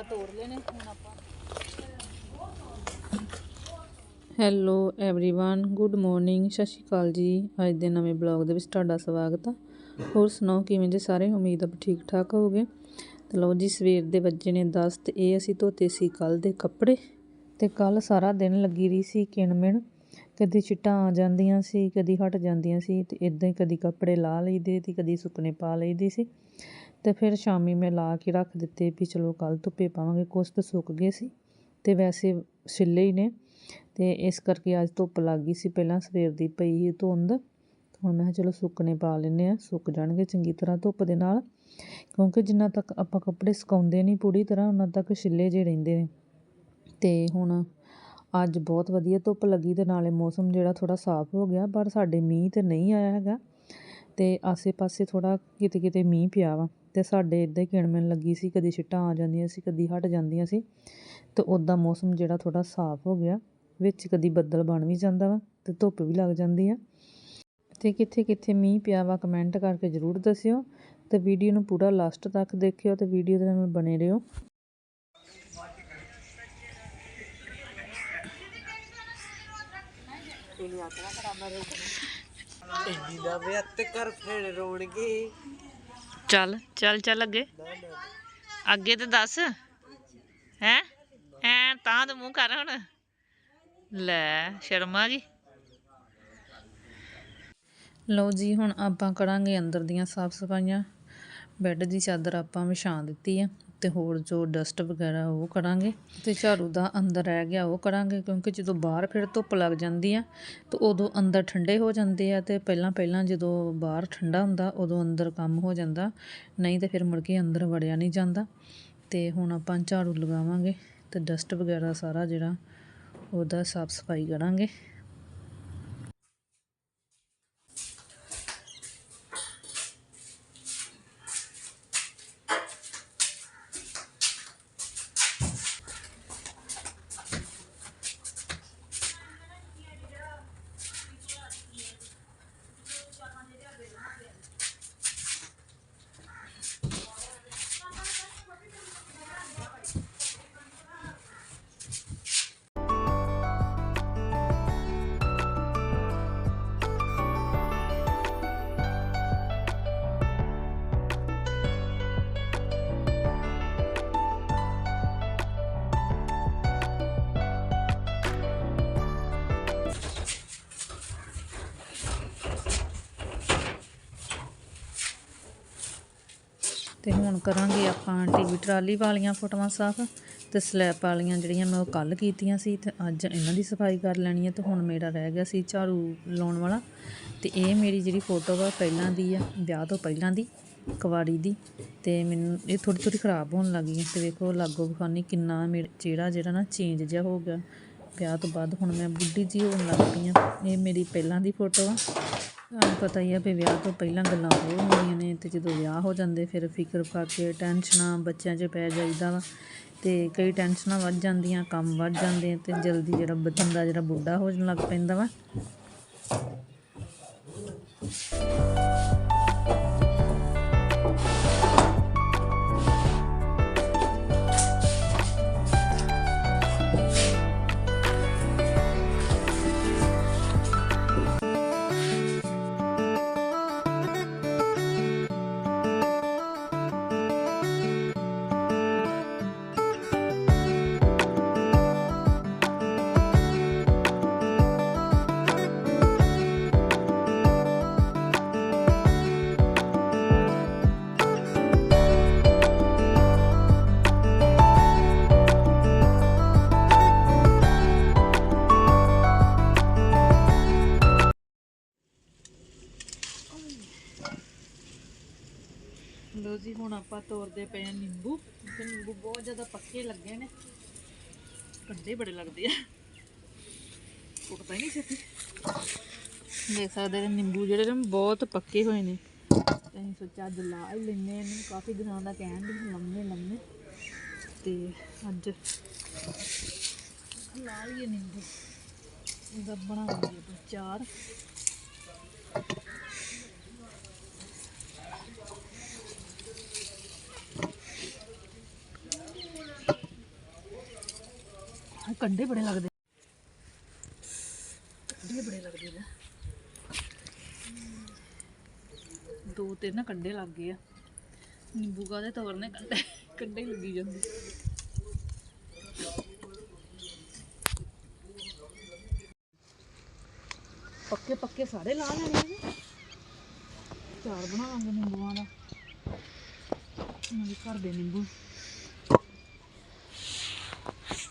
ਆਪਾਂ ਤੋੜ ਲੈਣੇ ਹੁਣ ਆਪਾਂ ਹੈਲੋ एवरीवन ਗੁੱਡ ਮਾਰਨਿੰਗ ਸਤਿ ਸ਼੍ਰੀ ਅਕਾਲ ਜੀ ਅੱਜ ਦੇ ਨਵੇਂ ਬਲੌਗ ਦੇ ਵਿੱਚ ਤੁਹਾਡਾ ਸਵਾਗਤ ਆ ਹੋਰ ਸੁਣਾਓ ਕਿਵੇਂ ਜੇ ਸਾਰੇ ਉਮੀਦ ਆ ਵੀ ਠੀਕ ਠਾਕ ਹੋਗੇ ਤੇ ਲਓ ਜੀ ਸਵੇਰ ਦੇ ਵੱਜੇ ਨੇ 10 ਤੇ ਇਹ ਅਸੀਂ ਧੋਤੇ ਸੀ ਕੱਲ ਦੇ ਕੱਪੜੇ ਤੇ ਕੱਲ ਸਾਰਾ ਦਿਨ ਲੱਗੀ ਰਹੀ ਸੀ ਕਿਣਮਿਣ ਕਦੀ ਛਿੱਟਾਂ ਆ ਜਾਂਦੀਆਂ ਸੀ ਕਦੀ ਹਟ ਜਾਂਦੀਆਂ ਸੀ ਤੇ ਇਦਾਂ ਹੀ ਕਦੀ ਕੱਪੜੇ ਲਾ ਲਈਦੇ ਤੇ ਕਦੀ ਸੁੱਕਣੇ ਪਾ ਲਈਦੇ ਸੀ ਅਤੇ ਫਿਰ ਸ਼ਾਮੀ ਮੈਂ ਲਾ ਕੇ ਰੱਖ ਦਿੱਤੇ ਵੀ ਚਲੋ ਕੱਲ੍ਹ ਧੁੱਪੇ ਪਾਵਾਂਗੇ, ਕੁਛ ਤਾਂ ਸੁੱਕ ਗਏ ਸੀ ਅਤੇ ਵੈਸੇ ਛਿੱਲੇ ਹੀ ਨੇ ਅਤੇ ਇਸ ਕਰਕੇ ਅੱਜ ਧੁੱਪ ਲੱਗ ਗਈ ਸੀ, ਪਹਿਲਾਂ ਸਵੇਰ ਦੀ ਪਈ ਸੀ ਧੁੰਦ, ਹੁਣ ਮੈਂ ਕਿਹਾ ਚਲੋ ਸੁੱਕਣੇ ਪਾ ਲੈਂਦੇ ਹਾਂ, ਸੁੱਕ ਜਾਣਗੇ ਚੰਗੀ ਤਰ੍ਹਾਂ ਧੁੱਪ ਦੇ ਨਾਲ, ਕਿਉਂਕਿ ਜਿੰਨਾ ਤੱਕ ਆਪਾਂ ਕੱਪੜੇ ਸੁਕਾਉਂਦੇ ਨਹੀਂ ਪੂਰੀ ਤਰ੍ਹਾਂ, ਉਹਨਾਂ ਤੱਕ ਛਿੱਲੇ ਜੇ ਰਹਿੰਦੇ ਨੇ। ਅਤੇ ਹੁਣ ਅੱਜ ਬਹੁਤ ਵਧੀਆ ਧੁੱਪ ਲੱਗੀ ਤੇ ਨਾਲੇ ਮੌਸਮ ਜਿਹੜਾ ਥੋੜਾ ਸਾਫ਼ ਹੋ ਗਿਆ, ਪਰ ਸਾਡੇ ਮੀਂਹ ਤੇ ਨਹੀਂ ਆਇਆ ਹੈਗਾ ਤੇ ਆਸੇ-ਪਾਸੇ ਥੋੜਾ ਕਿਤੇ-ਕਿਤੇ ਮੀਂਹ ਪਿਆ ਵਾ। ਅਤੇ ਸਾਡੇ ਇੱਦਾਂ ਹੀ ਕਿਣਮਣ ਲੱਗੀ ਸੀ, ਕਦੀ ਛਿੱਟਾਂ ਆ ਜਾਂਦੀਆਂ ਸੀ, ਕਦੀ ਹਟ ਜਾਂਦੀਆਂ ਸੀ ਅਤੇ ਉੱਦਾਂ ਮੌਸਮ ਜਿਹੜਾ ਥੋੜ੍ਹਾ ਸਾਫ਼ ਹੋ ਗਿਆ, ਵਿੱਚ ਕਦੀ ਬੱਦਲ ਬਣ ਵੀ ਜਾਂਦਾ ਵਾ ਅਤੇ ਧੁੱਪ ਵੀ ਲੱਗ ਜਾਂਦੀ ਆ। ਅਤੇ ਕਿੱਥੇ ਕਿੱਥੇ ਮੀਂਹ ਪਿਆ ਵਾ ਕਮੈਂਟ ਕਰਕੇ ਜ਼ਰੂਰ ਦੱਸਿਓ ਅਤੇ ਵੀਡੀਓ ਨੂੰ ਪੂਰਾ ਲਾਸਟ ਤੱਕ ਦੇਖਿਓ ਅਤੇ ਵੀਡੀਓ ਦੇ ਨਾਲ ਬਣੇ ਰਹੋ। ਇੰਨੀ ਦਾ ਵਿਅਤ ਕਰ ਫਿਰ ਰੋਣਗੇ। ਚੱਲ ਚੱਲ ਚੱਲ ਅੱਗੇ। ਅੱਗੇ ਤੇ ਦੱਸ। ਹੈ? ਐ ਤਾਂ ਤੇ ਮੂੰਹ ਕਰ ਹੁਣ। ਲੈ, ਸ਼ਰਮਾ ਆ ਗਈ ਲਓ ਜੀ, ਹੁਣ ਆਪਾਂ ਕਰਾਂਗੇ ਅੰਦਰ ਦੀਆਂ ਸਾਫ਼ ਸਫਾਈਆਂ। ਬੈੱਡ ਦੀ ਚਾਦਰ ਆਪਾਂ ਵਿਛਾ ਦਿੱਤੀ ਆ। ਤੇ ਹੋਰ ਜੋ ਡਸਟ ਵਗੈਰਾ ਉਹ ਕਰਾਂਗੇ ਤੇ ਝਾੜੂ ਦਾ ਅੰਦਰ ਰਹਿ ਗਿਆ ਉਹ ਕਰਾਂਗੇ ਕਿਉਂਕਿ ਜਦੋਂ ਬਾਹਰ ਫਿਰ ਧੁੱਪ ਲੱਗ ਜਾਂਦੀ ਆ, ਤੇ ਉਦੋਂ ਅੰਦਰ ਠੰਡੇ ਹੋ ਜਾਂਦੇ ਆ ਤੇ ਪਹਿਲਾਂ ਪਹਿਲਾਂ ਜਦੋਂ ਬਾਹਰ ਠੰਡਾ ਹੁੰਦਾ ਉਦੋਂ ਅੰਦਰ ਕੰਮ ਹੋ ਜਾਂਦਾ, ਨਹੀਂ ਤੇ ਫਿਰ ਮੁੜ ਕੇ ਅੰਦਰ ਵੜਿਆ ਨਹੀਂ ਜਾਂਦਾ ਤੇ ਹੁਣ ਆਪਾਂ ਝਾੜੂ ਲਗਾਵਾਂਗੇ ਤੇ ਡਸਟ ਵਗੈਰਾ ਸਾਰਾ ਜਿਹੜਾ ਉਹਦਾ ਸਾਫ਼ ਸਫ਼ਾਈ ਕਰਾਂਗੇ। ਤੇ ਹੁਣ ਕਰਾਂਗੇ ਆਪਾਂ ਟੀਵੀ ਟਰਾਲੀ ਵਾਲੀਆਂ ਫੋਟੋਆਂ ਸਾਫ਼ ਤੇ ਸਲੈਬ ਵਾਲੀਆਂ ਜਿਹੜੀਆਂ ਮੈਂ ਉਹ ਕੱਲ ਕੀਤੀਆਂ ਸੀ ਤੇ ਅੱਜ ਇਹਨਾਂ ਦੀ ਸਫ਼ਾਈ ਕਰ ਲੈਣੀ ਹੈ ਤੇ ਹੁਣ ਮੇਰਾ ਰਹਿ ਗਿਆ ਸੀ ਝਾੜੂ ਲਾਉਣ ਵਾਲਾ ਤੇ ਇਹ ਮੇਰੀ ਜਿਹੜੀ ਫੋਟੋ ਵਾ ਪਹਿਲਾਂ ਦੀ ਆ, ਵਿਆਹ ਤੋਂ ਪਹਿਲਾਂ ਦੀ, ਕਵਾੜੀ ਦੀ ਤੇ ਮੈਨੂੰ ਇਹ ਥੋੜੀ ਥੋੜੀ ਖਰਾਬ ਹੋਣ ਲੱਗੀ ਹੈ ਤੇ ਵੇਖੋ ਲਾਗੋ ਵਿਖਾਨੀ ਕਿੰਨਾ ਮੇਰਾ ਚਿਹਰਾ ਜਿਹੜਾ ਨਾ ਚੇਂਜ ਜਿਹਾ ਹੋ ਗਿਆ। ਵਿਆਹ ਤੋਂ ਬਾਅਦ ਹੁਣ ਮੈਂ ਬੁੱਢੀ ਜੀ ਹੋਣ ਲੱਗ ਪਈ ਆ ਇਹ ਮੇਰੀ ਪਹਿਲਾਂ ਦੀ ਫੋਟੋ ਆ। ਤੁਹਾਨੂੰ ਪਤਾ ਹੀ ਆ ਵੀ ਵਿਆਹ ਤੋਂ ਪਹਿਲਾਂ ਗੱਲਾਂ ਹੋਰ ਹੁੰਦੀਆਂ ਨੇ ਤੇ ਜਦੋਂ ਵਿਆਹ ਹੋ ਜਾਂਦੇ ਫਿਰ ਫਿਕਰ ਪਾ ਕੇ ਟੈਨਸ਼ਨਾਂ ਬੱਚਿਆਂ 'ਚ ਪੈ ਜਾਈਦਾ ਵਾ ਤੇ ਕਈ ਟੈਨਸ਼ਨਾਂ ਵੱਧ ਜਾਂਦੀਆਂ, ਕੰਮ ਵੱਧ ਜਾਂਦੇ ਤੇ ਜਲਦੀ ਜਿਹੜਾ ਬੰਦਾ ਜਿਹੜਾ ਬੁੱਢਾ ਹੋ ਜਾਣ ਲੱਗ ਪੈਂਦਾ ਵਾ। ਤੋੜਦੇ ਪਏ ਆ ਨਿੰਬੂ। ਤੇ ਨਿੰਬੂ ਬਹੁਤ ਜ਼ਿਆਦਾ ਪੱਕੇ ਲੱਗੇ ਨੇ। ਕੰਡੇ ਬੜੇ ਲੱਗਦੇ ਆ। ਟੁੱਟਦਾ ਹੀ ਨਹੀਂ ਛੇਤੀ। ਦੇਖ ਸਕਦੇ ਨੇ ਨਿੰਬੂ ਜਿਹੜੇ ਨੇ, ਬਹੁਤ ਪੱਕੇ ਹੋਏ ਨੇ। ਅਸੀਂ ਸੋਚਿਆ ਅੱਜ ਲਾ ਹੀ ਲੈਨੇ ਇਹਨੂੰ ਕਾਫੀ ਦਿਨਾਂ ਦਾ ਕਹਿਣ ਦੀ ਲੰਮੇ ਲੰਮੇ। ਤੇ ਅੱਜ ਲਾ ਲਈਏ ਨਿੰਬੂ। ਇਹਦਾ ਬਣਾਵਾਂਗੇ ਚਾਰ। ਕੰਡੇ ਬੜੇ ਲੱਗਦੇ। ਕੰਡੇ ਬੜੇ ਲੱਗਦੇ ਨੇ। ਦੋ ਤਿੰਨ ਕੰਡੇ ਲੱਗ ਗਏ ਆ। ਨਿੰਬੂ ਕਾਦੇ ਤੋੜਨੇ ਕੰਡੇ? ਕੰਡੇ ਲੱਗੀ ਜਾਂਦੇ। ਪੱਕੇ ਪੱਕੇ ਸਾਰੇ ਲਾ ਲੈਣੇ ਨੇ ਚਾਰ ਬਣਾਵਾਂਗੇ ਨਿੰਬੂਆਂ ਦਾ। ਮੇਰੇ ਘਰ ਦੇ ਨਿੰਬੂ।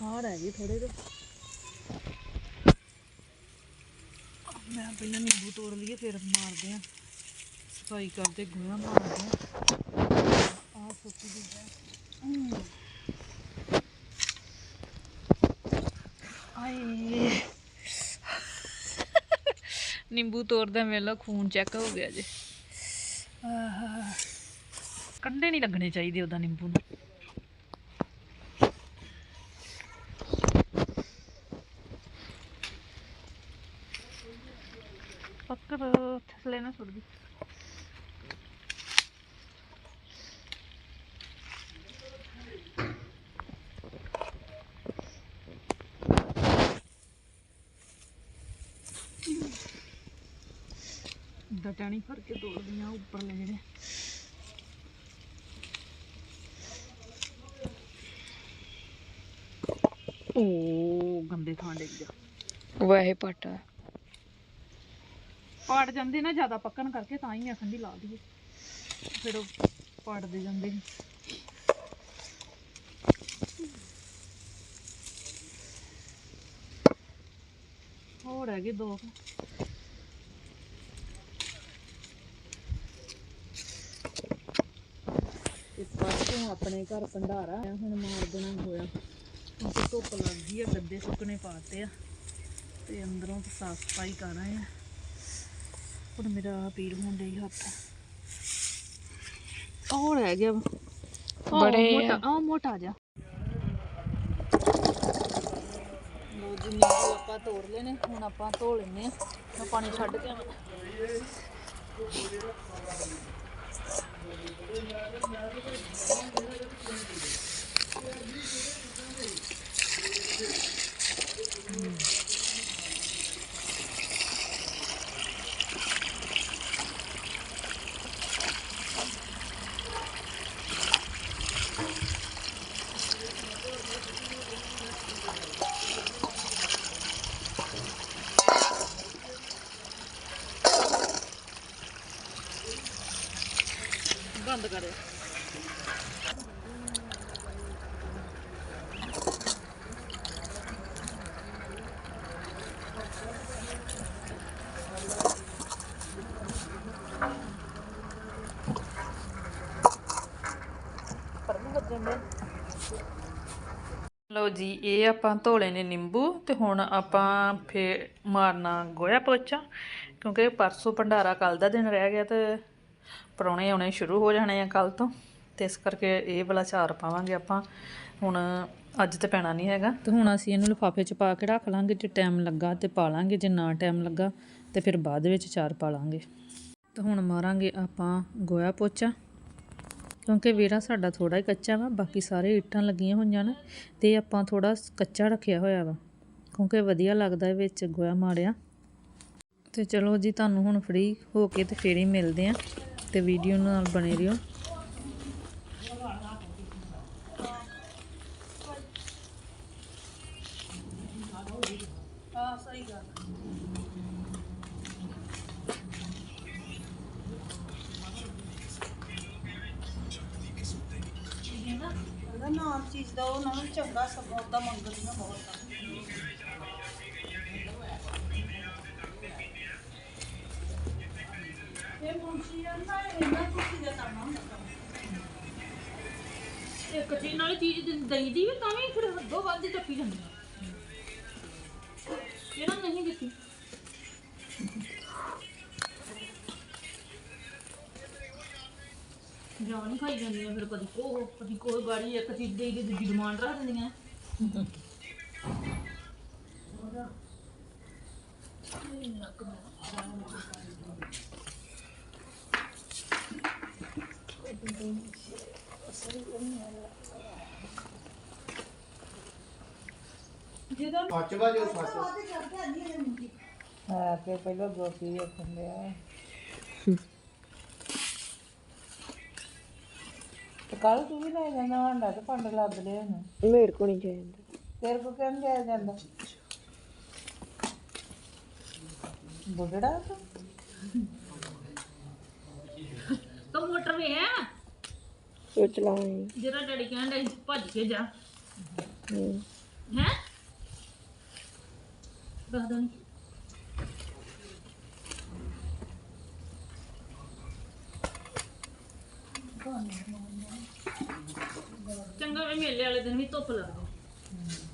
ਹਾਰ ਹੈ ਜੀ ਥੋੜੇ ਜਿਹੇ ਮੈਂ ਪਹਿਲਾਂ ਨਿੰਬੂ ਤੋੜ ਲਈਏ, ਫਿਰ ਮਾਰਦੇ ਆ ਸਫ਼ਾਈ ਕਰਦੇ ਗੋਹਾ ਮਾਰਦੇ ਆ ਆਹ ਸੁੱਕੀ ਦੀ ਹੈ ਆਏ। ਨਿੰਬੂ ਤੋੜਦਾ ਮੇਲਾ ਖੂਨ ਚੈੱਕ ਹੋ ਗਿਆ ਜੇ। ਆਹ। ਕੰਡੇ ਨਹੀਂ ਲੱਗਣੇ ਚਾਹੀਦੇ ਉਹਦਾ ਨਿੰਬੂ ਨੂੰ। ना छोड़ दी टैनी फर के तोड़ दिया उपर ले जड़े ओ गंदे थां डेग जा वह पाटा ਪਾੜ ਜਾਂਦੇ ਨਾ ਜ਼ਿਆਦਾ ਪੱਕਣ ਕਰਕੇ ਤਾਂ ਹੀ ਅਖੰਡੀ ਲਾ ਦਈਏ। ਫਿਰ ਉਹ ਪਾੜਦੇ ਜਾਂਦੇ ਨੇ। ਹੋਰ ਹੈਗੇ ਦੋ ਤੇ ਪਾਸੋਂ ਆਪਣੇ ਘਰ ਭੰਡਾਰਾ ਆ, ਹੁਣ ਮਾਰ ਦੇਣਾ ਹੋਇਆ। ਹੁਣ ਧੁੱਪ ਲੱਗ ਗਈ ਆ, ਗੱਦੇ ਸੁੱਕਣੇ ਪਾਤੇ ਆ। ਤੇ ਅੰਦਰੋਂ ਸਾਫ਼ ਸਫ਼ਾਈ ਕਰ ਰਹੇ ਆ ਹੁਣ ਮੇਰਾ ਪੀੜ ਹੋਣ ਡਈ ਹੱਥ। ਉਹ ਰਹਿ ਗਿਆ ਬੜੇ ਮੋਟਾ ਉਹ ਮੋਟਾ ਜਾ ਲੋ ਜੀ ਨਿੰਬੂ ਆਪਾਂ ਤੋੜ ਲੈਨੇ ਹੁਣ ਆਪਾਂ ਧੋ ਲੈਨੇ ਆ ਪਾਣੀ ਛੱਡ ਕੇ ਆਵਾਂ। ਬੰਦ ਲਓ ਜੀ, ਇਹ ਆਪਾਂ ਧੋਲੇ ਨੇ ਨਿੰਬੂ ਤੇ ਹੁਣ ਆਪਾਂ ਫੇਰ ਮਾਰਨਾ ਗੋਇਆ ਪੋਚਾ, ਕਿਉਂਕਿ ਪਰਸੋਂ ਭੰਡਾਰਾ ਕੱਲ ਦਾ ਦਿਨ ਰਹਿ ਗਿਆ ਤੇ ਪਰੌਣੇ ਆਉਣੇ ਸ਼ੁਰੂ ਹੋ ਜਾਣੇ ਆ ਕੱਲ ਤੋਂ, ਤੇ ਇਸ ਕਰਕੇ ਇਹ ਵਾਲਾ ਚਾਰ ਪਾਵਾਂਗੇ ਆਪਾਂ। ਹੁਣ ਅੱਜ ਤੇ ਪੈਣਾ ਨਹੀਂ ਹੈਗਾ। ਤੇ ਹੁਣ ਅਸੀਂ ਇਹਨੂੰ ਲਿਫਾਫੇ 'ਚ ਪਾ ਕੇ ਰੱਖ ਲਾਂਗੇ, ਜੇ ਟਾਈਮ ਲੱਗਾ ਤੇ ਪਾ ਲਾਂਗੇ, ਜੇ ਨਾ ਟਾਈਮ ਲੱਗਾ ਤੇ ਫਿਰ ਬਾਅਦ ਵਿੱਚ ਚਾਰ ਪਾ ਲਾਂਗੇ। ਤੇ ਹੁਣ ਮਾਰਾਂਗੇ ਆਪਾਂ ਗੋਇਆ ਪੋਚਾ, ਕਿਉਂਕਿ ਵੇਰਾ ਸਾਡਾ ਥੋੜਾ ਹੀ ਕੱਚਾ ਵਾ, ਬਾਕੀ ਸਾਰੇ ਇੱਟਾਂ ਲੱਗੀਆਂ ਹੋਈਆਂ ਨੇ, ਤੇ ਆਪਾਂ ਥੋੜਾ ਕੱਚਾ ਰੱਖਿਆ ਹੋਇਆ ਵਾ, ਕਿਉਂਕਿ ਵਧੀਆ ਲੱਗਦਾ ਹੈ ਵਿੱਚ ਗੋਇਆ ਮਾਰਿਆ ਤੇ ਚਲੋ ਜੀ, ਤੁਹਾਨੂੰ ਹੁਣ ਫ੍ਰੀ ਹੋ ਕੇ ਤੇ ਫੇਰ ਹੀ ਮਿਲਦੇ ਆ। ਤੇ ਵੀਡੀਓ ਨਾਲ ਬਣੇ ਰਹੋ ਨਾਮ ਚੀਜ਼ ਦਾ ਉਹਨਾਂ ਨੂੰ ਚੰਗਾ ਸਗੋਂ ਉਹਦਾ ਮੰਗਦੀਆਂ ਬਹੁਤ ਆ। ਇੱਕ ਚੀਜ਼ ਨਾਲ ਚੀਜ਼ ਦਈ ਦੀ ਵੀ ਤਾਂ ਵੀ ਫਿਰ ਹੱਦੋਂ ਵੱਧ ਹੀ ਟੱਪੀ ਜਾਂਦੀ ਆ। ਇਹਨਾਂ ਨਹੀਂ ਦਿੱਤੀ। ਜਾਨ ਹੀ ਖਾਈ ਜਾਂਦੀਆਂ ਫਿਰ ਕਦੀ ਕੋ ਕਦੀ ਕੋਈ ਗਾੜੀ ਇੱਕ ਚੀਜ਼ ਦੇ ਦੀ ਦੂਜੀ ਡਿਮਾਂਡ ਰੱਖ ਦਿੰਦੀਆਂ। ਸੱਚ ਵਾ ਜੋ ਸੱਚ ਹਾਂ ਤੇ ਪਹਿਲਾਂ ਗੋਪੀ ਵੇਖਣ ਲਿਆ ਤੇ ਕੱਲ ਤੂੰ ਵੀ ਲੈ ਜਾਣਾ ਹਾਂਡਾ ਤੇ ਪੰਡ ਲੱਦ ਲਿਆ ਹੁਣ ਮੇਰੇ ਕੋ ਨਹੀਂ ਜਾਂਦਾ। ਤੇਰੇ ਕੋ ਕਿਉਂ ਜਾਇਆ ਜਾਂਦਾ? ਬੁੱਢੜਾ ਤੂੰ? ਤਾਂ ਮੋਟਰ ਵੇ ਹੈ? ਉਹ ਚਲਾਉਣੀ। ਜਿਹੜਾ ਡੈਡੀ ਕਹਿੰਦਾ ਭੱਜ ਕੇ ਜਾ। ਹੂੰ? ਹੈ ਦੱਸ ਦੋ ਚੰਗਾ ਵੀ ਮੇਲੇ ਵਾਲੇ ਦਿਨ ਵੀ ਧੁੱਪ ਲੱਗਦੀ ਕਦੋਂ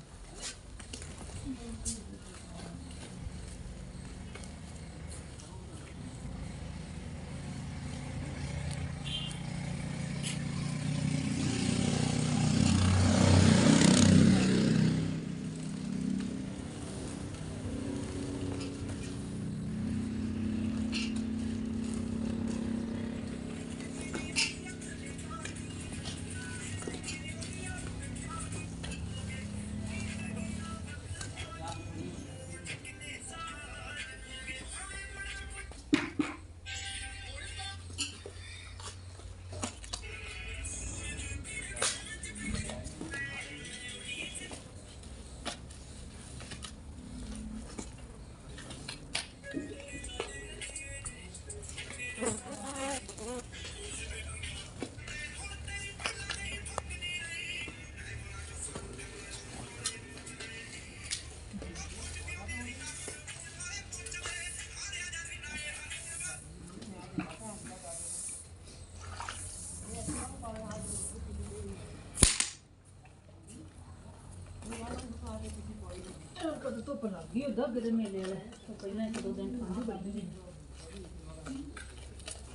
ਲੱਗ ਗਈ, ਉਦਾਂ ਅੱਗੇ ਦੇ ਮੇਲੇ ਵਾਲੇ, ਤੋਂ ਪਹਿਲਾਂ ਇੱਕ ਦੋ ਦਿਨ ਠੰਡ ਬੜੀ ਸੀ।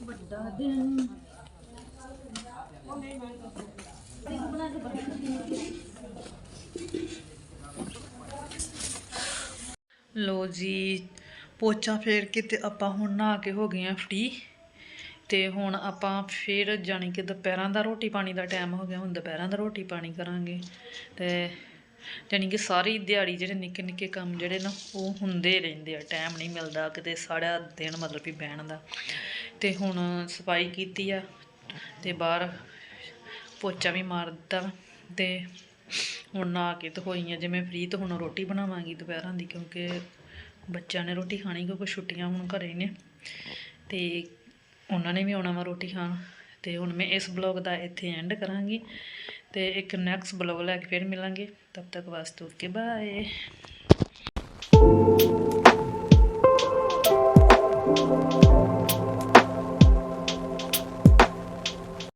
ਵੱਡਾ ਦਿਨ। ਲੋ ਜੀ, ਪੋਚਾ ਫੇਰ ਕੇ ਤੇ ਆਪਾਂ ਹੁਣ ਨਹਾ ਕੇ ਹੋ ਗਏ ਆ ਫ੍ਰੀ। ਤੇ ਹੁਣ ਆਪਾਂ ਫਿਰ ਜਾਣੀ ਕਿ ਦੁਪਹਿਰਾਂ ਦਾ ਰੋਟੀ ਪਾਣੀ ਦਾ ਟਾਈਮ ਹੋ ਗਿਆ, ਹੁਣ ਦੁਪਹਿਰਾਂ ਦਾ ਰੋਟੀ ਪਾਣੀ ਕਰਾਂਗੇ। ਤੇ ਜਾਣੀ ਕਿ ਸਾਰੀ ਦਿਹਾੜੀ ਜਿਹੜੇ ਨਿੱਕੇ ਨਿੱਕੇ ਕੰਮ ਜਿਹੜੇ ਨਾ, ਉਹ ਹੁੰਦੇ ਰਹਿੰਦੇ ਆ ਟਾਈਮ ਨਹੀਂ ਮਿਲਦਾ ਕਿਤੇ, ਸਾਰਾ ਦਿਨ ਮਤਲਬ ਵੀ ਬਹਿਣ ਦਾ। ਤੇ ਹੁਣ ਸਫ਼ਾਈ ਕੀਤੀ ਆ ਤੇ ਬਾਹਰ ਪੋਚਾ ਵੀ ਮਾਰ ਦਿੱਤਾ ਵਾ ਤੇ ਹੁਣ ਨਾ ਕੇ ਤੇ ਹੋਈਆਂ ਜਿਵੇਂ ਫ੍ਰੀ ਤੋਂ ਹੁਣ ਰੋਟੀ ਬਣਾਵਾਂਗੀ ਦੁਪਹਿਰਾਂ ਦੀ, ਕਿਉਂਕਿ ਬੱਚਿਆਂ ਨੇ ਰੋਟੀ ਖਾਣੀ, ਕਿਉਂਕਿ ਛੁੱਟੀਆਂ ਹੁਣ ਘਰੇ ਨੇ। ਤੇ ਉਹਨਾਂ ਨੇ ਵੀ ਆਉਣਾ ਵਾ ਰੋਟੀ ਖਾਣ, ਤੇ ਹੁਣ ਮੈਂ ਇਸ ਬਲੌਗ ਦਾ ਇੱਥੇ ਐਂਡ ਕਰਾਂਗੀ। ਤੇ ਇੱਕ ਨੈਕਸਟ ਬਲੌਗ ਲੈ ਕੇ ਫਿਰ ਮਿਲਾਂਗੇ। ਤਬ ਤੱਕ ਵਾਸਤੇ ਓਕੇ ਬਾਏ